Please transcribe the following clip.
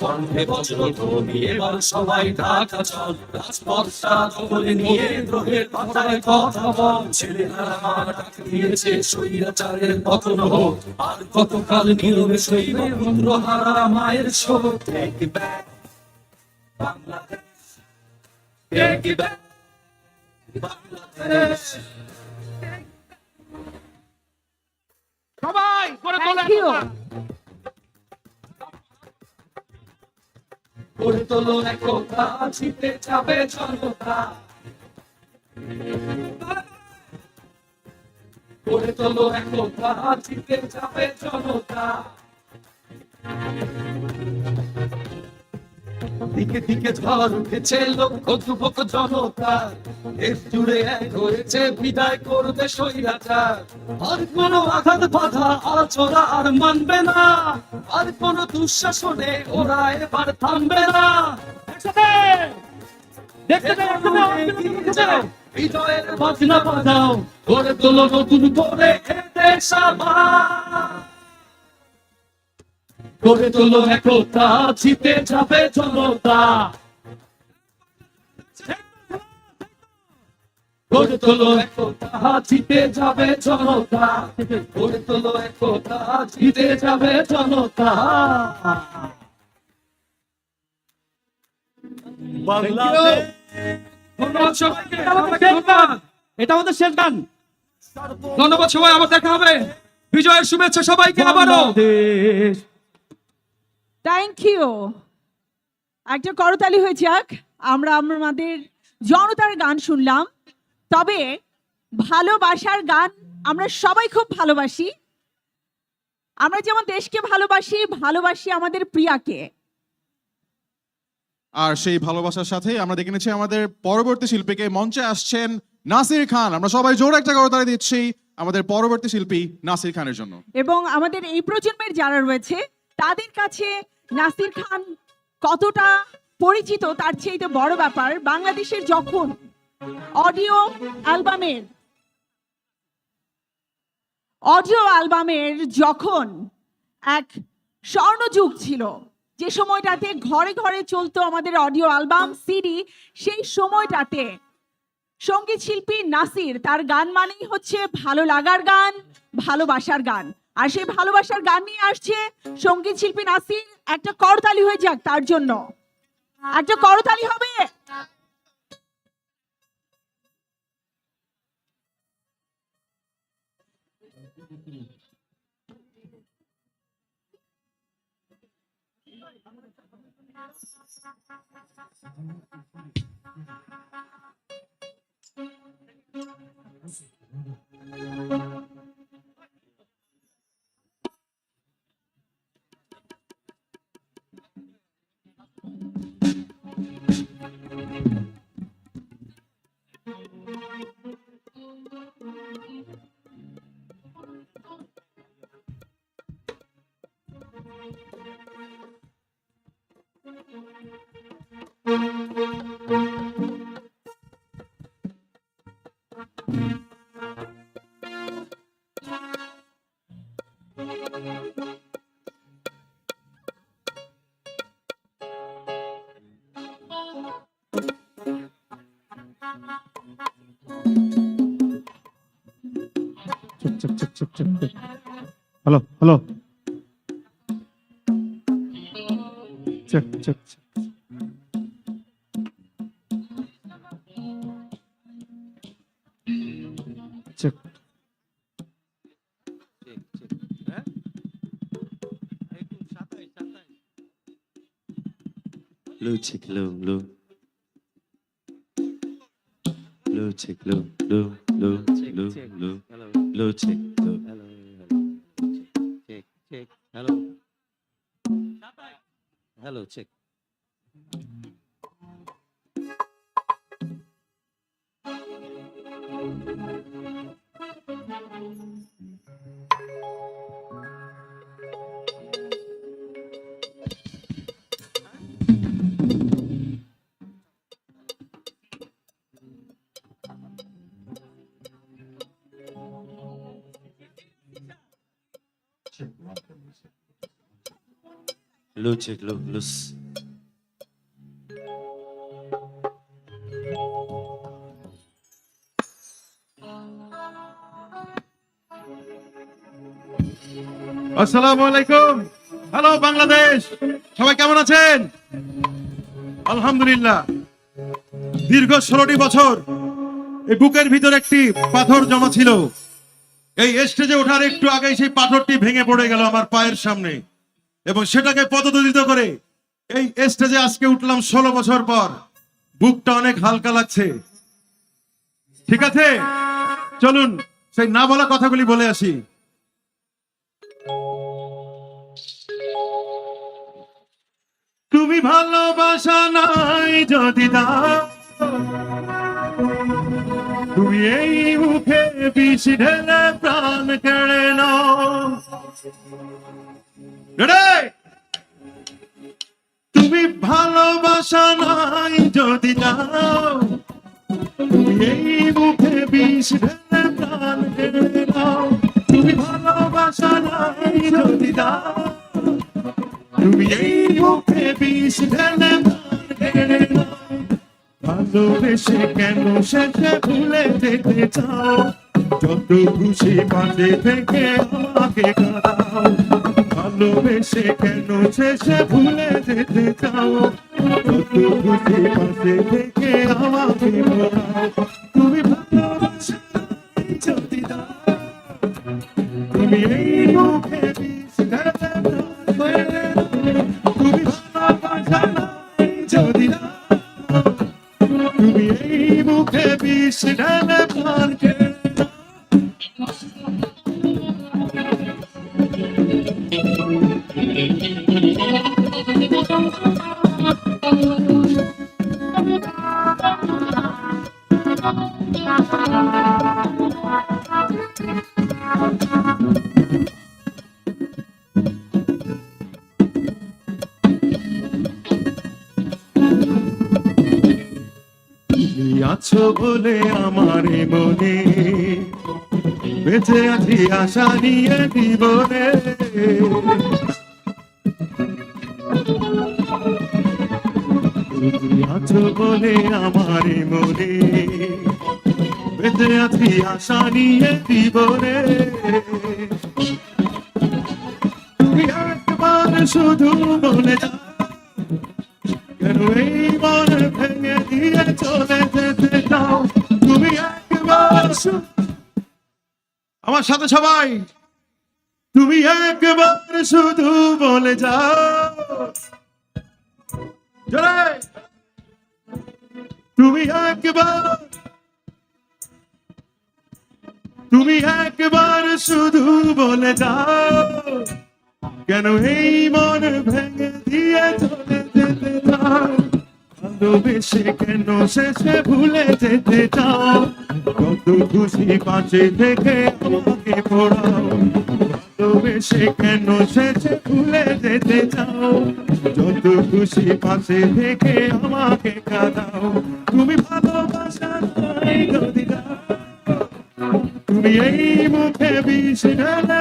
কণ্ঠে বজ্র ধ্বনি এবার সবাই আর কতকাল নীরবে সইব পুত্র হারা মায়ের শোক। সবাই করে তোলে Thank you. গড়ে তোলো একতা জিতে যাবে জনতা গড়ে তোলো একতা জিতে যাবে জনতা দিকে দিকে ঝড় উঠেছে লক্ষ যুবক জনতা দেশ জুড়ে এক হয়েছে বিদায় করবে স্বৈরাচার। আর কোনো আঘাত বাধা আচরা আর মানবে না। আর কোনো দুঃশাসনে ওরা এবার থামবে না। দেখতে বিজয়ের বাজনা বাজাও গড়ে তোলো নতুন করে এ দেশ আবার। গড়ে তোলো একতা জিতে যাবে জনতা। গড়ে তোলো একতা জিতে যাবে জনতা। গড়ে তোলো একতা জিতে যাবে জনতা। ধন্যবাদ সবাইকে সবাইকে ধন্যবাদ এটা আমাদের শেষ গান। ধন্যবাদ সবাই আবার দেখা হবে। বিজয়ের শুভেচ্ছা সবাইকে আবারও। থ্যাংক ইউ একটা করতালি হয়ে যাক। আমরা আমাদের জনতার গান শুনলাম। তবে ভালোবাসার গান আমরা সবাই খুব ভালোবাসি। আমরা যেমন দেশকে ভালোবাসি ভালোবাসি আমাদের প্রিয়াকে। আর সেই ভালোবাসার সাথে আমরা দেখে নিচ্ছি আমাদের পরবর্তী শিল্পীকে। মঞ্চে আসছেন নাসির খান। আমরা সবাই জোর একটা করতালি দিচ্ছি আমাদের পরবর্তী শিল্পী নাসির খানের জন্য। এবং আমাদের এই প্রজন্মের যারা রয়েছে তাদের কাছে নাসির খান কতটা পরিচিত তার চেয়ে তো বড় ব্যাপার বাংলাদেশের যখন অডিও অ্যালবামের অডিও অ্যালবামের যখন এক স্বর্ণযুগ ছিল, যে সময়টাতে ঘরে ঘরে চলতো আমাদের অডিও অ্যালবাম, সিডি, সেই সময়টাতে সংগীত শিল্পী নাসির, তার গান মানেই হচ্ছে ভালো লাগার গান, ভালোবাসার গান। আর সেই ভালোবাসার গান নিয়ে আসছে সংগীত শিল্পী নাসির একটা করতালি হয়ে যাক তার জন্য। একটা করতালি হবে। Hello hello check check check Luchik lung lung. Luchik lung lung lung lung lung. Luchik lung. Hello. Hello. Check check. Hello. Hello check. Low check, low, loose. আসসালামু আলাইকুম। হ্যালো বাংলাদেশ সবাই কেমন আছেন? আলহামদুলিল্লাহ। দীর্ঘ ষোলোটি বছর এই বুকের ভিতর একটি পাথর জমা ছিল। এই স্টেজে ওঠার একটু আগেই সেই পাথরটি ভেঙে পড়ে গেল আমার পায়ের সামনে। এবং সেটাকে পদদলিত করে এই স্টেজে আজকে উঠলাম ষোলো বছর পর। বুকটা অনেক হালকা লাগছে। ঠিক আছে? চলুন, সেই না বলা কথাগুলি বলে আসি। তুমি ভালোবাসা নাই যদি দাও তুমি এই মুখে বিষ ঢেলে প্রাণ কেড়ে নাও? তুমি ভালোবাসা নাই যদি তুমি এই মুখে বিষ ঢেলে নাও। তুমি ভালোবাসা নাই যদি দাও তুমি এই মুখে বিষ নাও। ভালোবেসে কেন শেষে ভুলে যেতে চাও? যত খুশি থেকে আমাকে ভালোবেসে কেন শেষে ভুলে যেতে চাও? তুমি খুশি পাশে থেকে আমাকে বলাও তুমি ভালোবাসা যদি দাও, তুমি এই আছো বলে আমার মনে? বেঁচে আছি আশা নিয়ে জীবনে। আছো বলে আমার মনে। আছি আশা নিয়ে জীবনে। একবার শুধু বলে এই মন ভেঙে দিয়ে চলে যেতে চাও? তুমি একবার আমার সাথে সবাই, তুমি একবার শুধু বলে যাও। তুমি একবার তুমি একবার শুধু বলে যাও। কেন এই মন ভেঙে দিয়ে চলে যেতে চাও? ভালোবেসে কেন শেষে ভুলে যেতে চাও? কত খুশি পাশে দেখে আমাকে পড়াও। ভালোবেসে কেন? শেষে ভুলে যেতে চাও। যত খুশি পাশে থেকে আমাকে কাঁদাও। তুমি ভালোবাসা নাই যদি তুমি এই মুখে বিষ ঢেলে